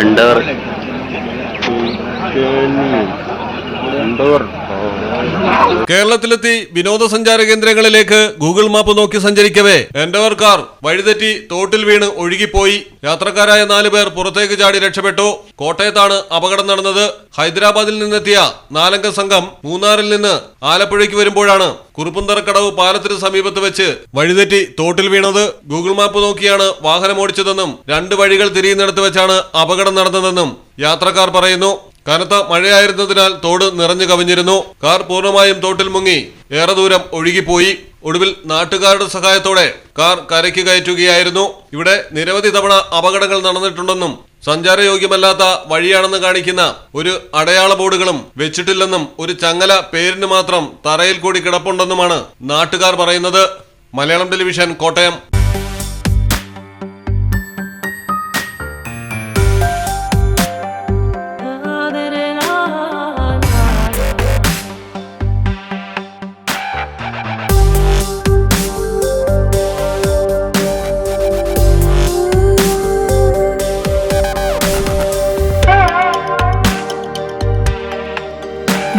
Endeavour Endeavour കേരളത്തിലെത്തി വിനോദസഞ്ചാര കേന്ദ്രങ്ങളിലേക്ക് Google map നോക്കി സഞ്ചരിക്കവേ. എൻഡവർ കാർ വഴിതെറ്റി തോട്ടിൽ വീണ് ഒഴുകിപ്പോയി. യാത്രക്കാരായ നാലു പേർ പുറത്തേക്ക് ചാടി രക്ഷപ്പെട്ടു. കോട്ടയത്താണ് അപകടം നടന്നത്. ഹൈദരാബാദിൽ നിന്നെത്തിയ നാലംഗ സംഘം മൂന്നാറിൽ നിന്ന് ആലപ്പുഴയ്ക്ക് വരുമ്പോഴാണ് കുറുപ്പന്തറക്കടവ് പാലത്തിന് സമീപത്ത് വെച്ച് വഴിതെറ്റി തോട്ടിൽ വീണത്. ഗൂഗിൾ മാപ്പ് നോക്കിയാണ് വാഹനം ഓടിച്ചതെന്നും രണ്ട് വഴികൾ തിരിയുന്നിടത്ത് വെച്ചാണ് അപകടം നടന്നതെന്നും യാത്രക്കാർ പറയുന്നു. കനത്ത മഴയായിരുന്നതിനാൽ തോട് നിറഞ്ഞു കവിഞ്ഞിരുന്നു. കാർ പൂർണമായും തോട്ടിൽ മുങ്ങി. ഏറെ ദൂരം ഒഴുകിപ്പോയി. ഒടുവിൽ നാട്ടുകാരുടെ സഹായത്തോടെ കാർ കരയ്ക്ക് കയറ്റുകയായിരുന്നു. ഇവിടെ നിരവധി തവണ അപകടങ്ങൾ നടന്നിട്ടുണ്ടെന്നും സഞ്ചാരയോഗ്യമല്ലാത്ത വഴിയാണെന്ന് കാണിക്കുന്ന ഒരു അടയാള ബോർഡുകളും വെച്ചിട്ടില്ലെന്നും ഒരു ചങ്ങല പേരിന് മാത്രം തറയിൽ കൂടി കിടപ്പുണ്ടെന്നുമാണ് നാട്ടുകാർ പറയുന്നത്. Malayalam television Kottayam.